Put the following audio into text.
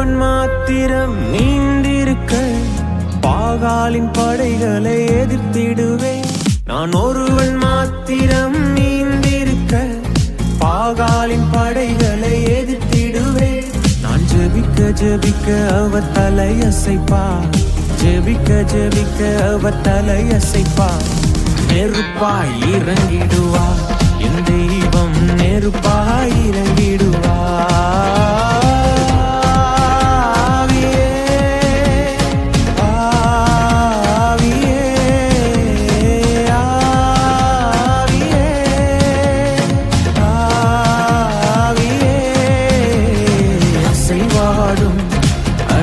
ஒருவன் மாத்திரம் நீண்டிருக்க பாகாலின் படைகளை எதிர்த்திடுவேன். நான் ஒருவன் மாத்திரம் நீந்திருக்க பாகாலின் படைகளை எதிர்த்திடுவேன். நான் ஜெபிக்க ஜெபிக்க அவர் தலையசைப்பா ஜெபிக்க ஜெபிக்க அவர் தலையசைப்பா நெருப்பாய் இறங்கிடுவா